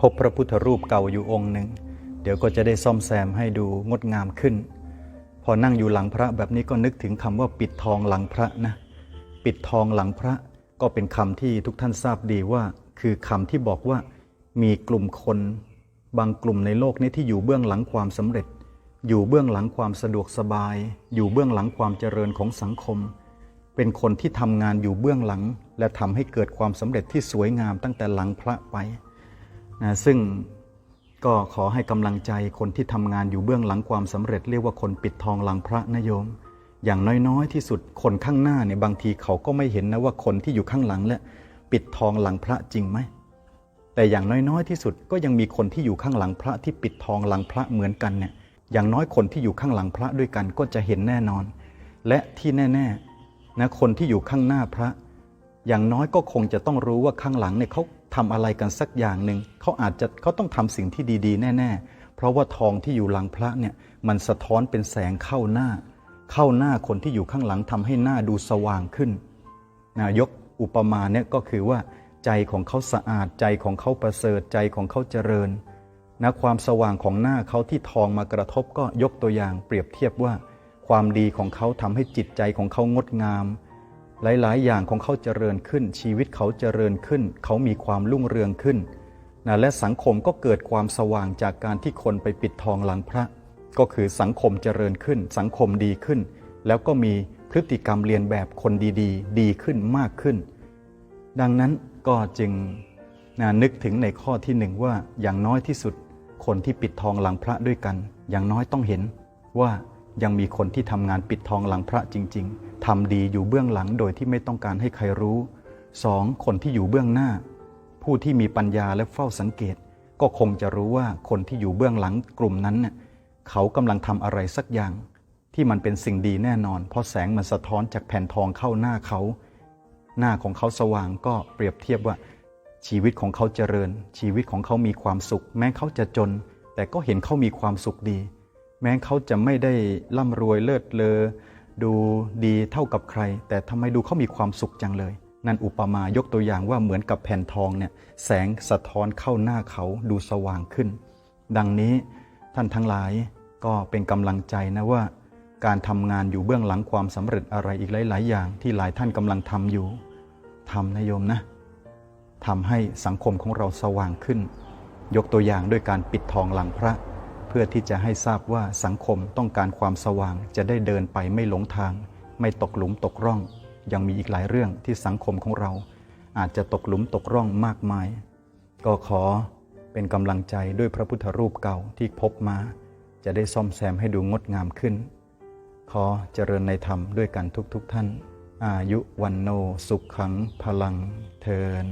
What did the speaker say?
พบพระพุทธรูปเก่าอยู่องค์หนึ่ง เดี๋ยวก็จะได้ซ่อมแซมให้ดูงดงามขึ้น พอนั่งอยู่หลังพระแบบนี้ก็นึกถึงคำว่าปิดทองหลังพระนะ ปิดทองหลังพระก็เป็นคำที่ทุกท่านทราบดีว่า คือคำที่บอกว่ามีกลุ่มคน บางกลุ่มในโลกนี้ที่อยู่เบื้องหลังความสำเร็จ อยู่เบื้องหลังความสะดวกสบาย อยู่เบื้องหลังความเจริญของสังคม เป็นคนที่ทำงานอยู่เบื้องหลัง และทำให้เกิดความสำเร็จที่สวยงามตั้งแต่หลังพระไป นะซึ่งก็ขอให้กำลังใจคนที่ทำงานอยู่เบื้องหลังความสำเร็จเรียกว่าคนปิดทองหลังพระนะโยม อย่างน้อยๆ ที่สุดคนข้างหน้าเนี่ยบางทีเขาก็ไม่เห็นนะว่าคนที่อยู่ข้างหลังและปิดทองหลังพระจริงไหมแต่อย่างน้อยๆ ที่สุดก็ยังมีคนที่อยู่ข้างหลังพระที่ปิดทองหลังพระเหมือนกันเนี่ยอย่างน้อยคนที่อยู่ข้างหลังพระด้วยกันก็จะเห็นแน่นอน และที่แน่ๆนะคนที่อยู่ข้างหน้าพระ อย่างน้อยก็คงจะต้องรู้ว่าข้างหลังเนี่ยเขา ทำอะไรกันสักอย่างหนึ่งเขาอาจจะเขาต้องทำสิ่งที่ดีๆ แน่ ๆ เพราะว่าทองที่อยู่หลังพระเนี่ยมันสะท้อนเป็นแสงเข้าหน้า เข้าหน้าคนที่อยู่ข้างหลังทำให้หน้าดูสว่างขึ้นนะยกอุปมาเนี่ยก็คือว่า ใจของเขาสะอาดใจของเขาประเสริฐใจของเขาเจริญนะความสว่างของหน้าเขาที่ทองมากระทบก็ยกตัวอย่างเปรียบเทียบว่า ความดีของเขาทำให้จิตใจของเขางดงาม หลาย ๆ อย่างของเขาเจริญขึ้น ชีวิตเขาเจริญขึ้น เขามีความรุ่งเรืองขึ้นนะและสังคมก็เกิดความสว่างจากการที่คนไปปิดทองหลังพระ ก็คือสังคมเจริญขึ้น สังคมดีขึ้น แล้วก็มีพฤติกรรมเรียนแบบคนดี ๆ ดีขึ้นมากขึ้น ดังนั้นก็จึงนะนึกถึงในข้อที่หนึ่งว่าอย่างน้อยที่สุด คนที่ปิดทองหลังพระด้วยกัน อย่างน้อยต้องเห็นว่ายังมีคนที่ทำงานปิดทองหลังพระจริง ๆ ทำดีอยู่เบื้องหลังโดยที่ไม่ต้องการให้ใครรู้สองคนที่อยู่เบื้องหน้า ผู้ที่มีปัญญาและเฝ้าสังเกต ก็คงจะรู้ว่าคนที่อยู่เบื้องหลังกลุ่มนั้นเนี่ยเขากำลังทำอะไรสักอย่าง ที่มันเป็นสิ่งดีแน่นอน เพราะแสงมันสะท้อนจากแผ่นทองเข้าหน้าเขา หน้าของเขาสว่างก็เปรียบเทียบว่า ชีวิตของเขาเจริญ ชีวิตของเขามีความสุข แม้เขาจะจน แต่ก็เห็นเขามีความสุขดี แม้เขาจะไม่ได้ร่ำรวยเลิศเลอ ดูดีเท่ากับใคร แต่ทำไมดูเขามีความสุขจังเลย นั่นอุปมายกตัวอย่างว่าเหมือนกับแผ่นทองเนี่ยแสงสะท้อนเข้าหน้าเขาดูสว่างขึ้น ดังนี้ท่านทั้งหลายก็เป็นกำลังใจนะว่า การทำงานอยู่เบื้องหลังความสำเร็จอะไรอีกหลาย ๆ อย่างที่หลายท่านกำลังทำอยู่ทำนะโยมนะทำให้สังคมของเราสว่างขึ้น ยกตัวอย่างด้วยการปิดทองหลังพระ เพื่อที่จะให้ทราบว่าสังคมต้องการความสว่าง จะได้เดินไปไม่หลงทาง ไม่ตกหลุมตกร่อง ยังมีอีกหลายเรื่องที่สังคมของเรา อาจจะตกหลุมตกร่องมากมาย ก็ขอเป็นกำลังใจด้วยพระพุทธรูปเก่าที่พบมา จะได้ซ่อมแซมให้ดูงดงามขึ้น ขอเจริญในธรรมด้วยกันทุกๆทท่าน อายุวันโนสุขขังพลังเทิน